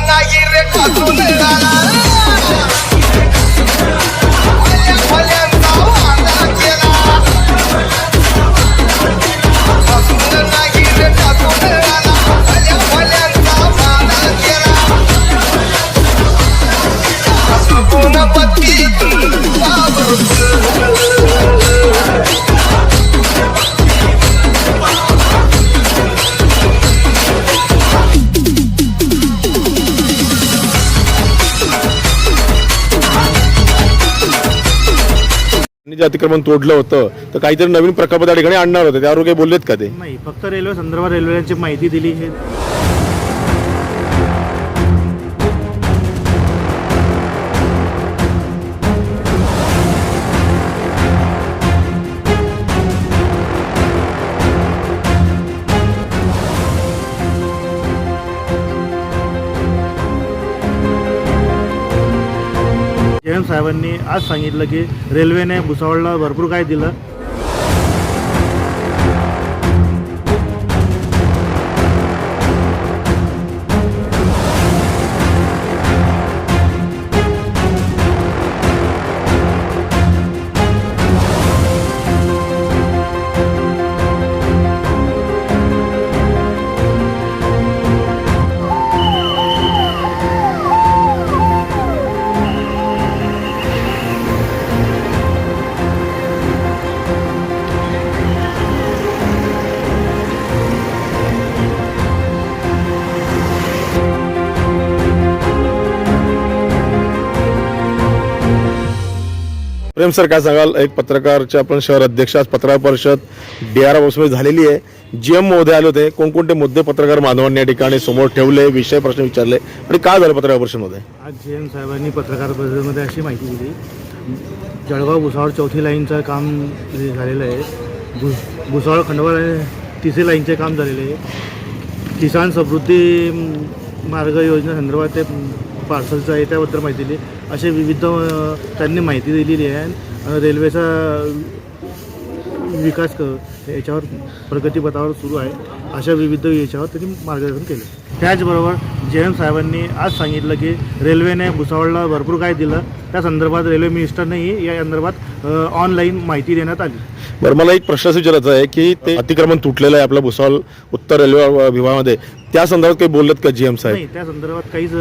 नाही रे त्यांनी जे अतिक्रमण तोडलं होतं तर काहीतरी नवीन प्रकल्प त्या ठिकाणी आणणार होते. त्यावर काही बोललेत का ते? नाही फक्त रेल्वे संदर्भात रेल्वेची माहिती दिली हे साहेबांनी आज सांगितलं की रेल्वेने भुसावळला भरपूर काय दिलं. प्रेम सर काय सांगाल? एक पत्रकारचे आपण शहर अध्यक्ष आज पत्रकार परिषद डी आरमध्ये झालेली आहे. जी एम महोदय आले होते. कोणकोणते मुद्दे पत्रकार बांधवांनी या ठिकाणी समोर ठेवले विषय प्रश्न विचारले आणि काय झालं पत्रकार परिषदमध्ये? आज एम साहेबांनी पत्रकार परिषदेमध्ये अशी माहिती दिली. जळगाव भुसावळ चौथी लाईनचं काम जे झालेलं आहे भुस भुसावळ खंडवाळ तिसरी लाईनचे काम झालेले आहे. किसान समृद्धी मार्ग योजनेसंदर्भात ते पार्सलचं आहे त्याबद्दल माहिती दिली. असे विविध त्यांनी माहिती दिलेली आहे. आणि रेल्वेचा विकास क याच्यावर प्रगतीपथावर सुरू आहे. अशा विविध याच्यावर त्यांनी मार्गदर्शन केले. त्याचबरोबर जयंत साहेबांनी आज सांगितलं की रेल्वेने भुसावळला भरपूर काय दिलं. त्या संदर्भात रेल्वे मिनिस्टरनेही या संदर्भात ऑनलाईन माहिती देण्यात आली. बरं मला एक प्रश्न विचारायचा आहे की ते अतिक्रमण तुटलेलं आहे आपल्या भुसावळ उत्तर रेल्वे विभागामध्ये. त्या संदर्भात काही बोललेत का जी एम साहेब? नाही त्या संदर्भात काहीच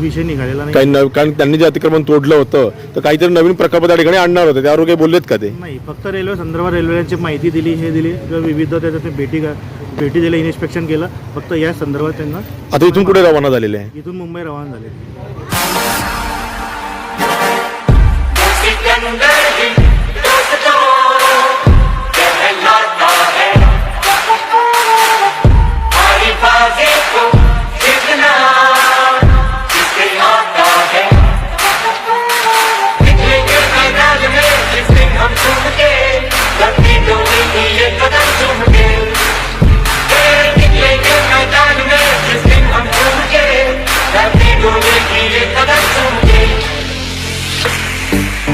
विषय निघालेला नाही. काही नव- कारण त्यांनी जे अतिक्रमण तोडलं होतं तर काहीतरी नवीन प्रकल्प त्या ठिकाणी आणणार होते. त्यावर काही बोललेत का ते? नाही फक्त रेल्वे संदर्भात रेल्वेची माहिती दिली हे दिली किंवा विविध त्याच्यात भेटी भेटी दिल्या इन्स्पेक्शन केलं. फक्त या संदर्भात त्यांना आता इथून कुठे रवाना झालेले आहे? इथून मुंबई रवाना झाले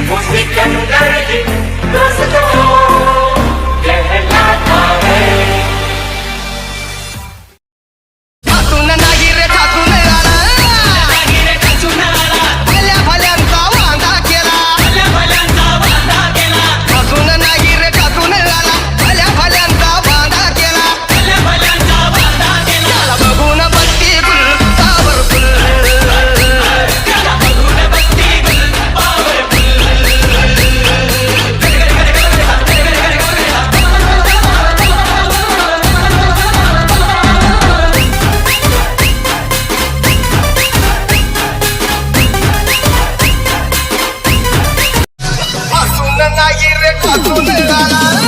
Você quer mudar de nossa cor? でラララ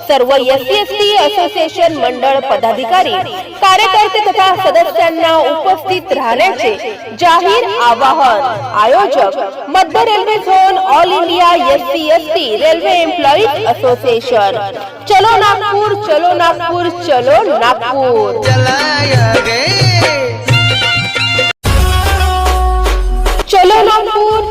सर्व S C S T association मंडळ पदाधिकारी कार्यकर्ते तथा सदस्यांना उपस्थित राहण्याचे जाहीर आवाहन. आयोजक मध्य railway zone all India S C S T railway employees association. चलो नागपूर चलो नागपूर चलो नागपूर. चलो नागपूर.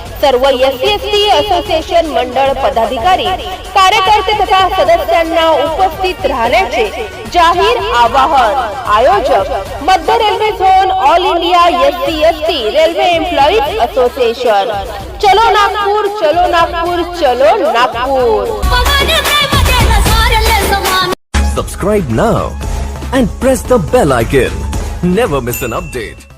सर्व S C S T association मंडळ पदाधिकारी कार्यकर्ते तथा सदस्यांना उपस्थित राहण्याचे जाहीर आवाहन आयोजक मध्य railway zone all India S C S T railway employees association चलो नागपूर चलो नागपूर चलो नागपूर पवाने प्रेम केलं साऱ्याले समान Subscribe now and press the bell icon. Never miss an update.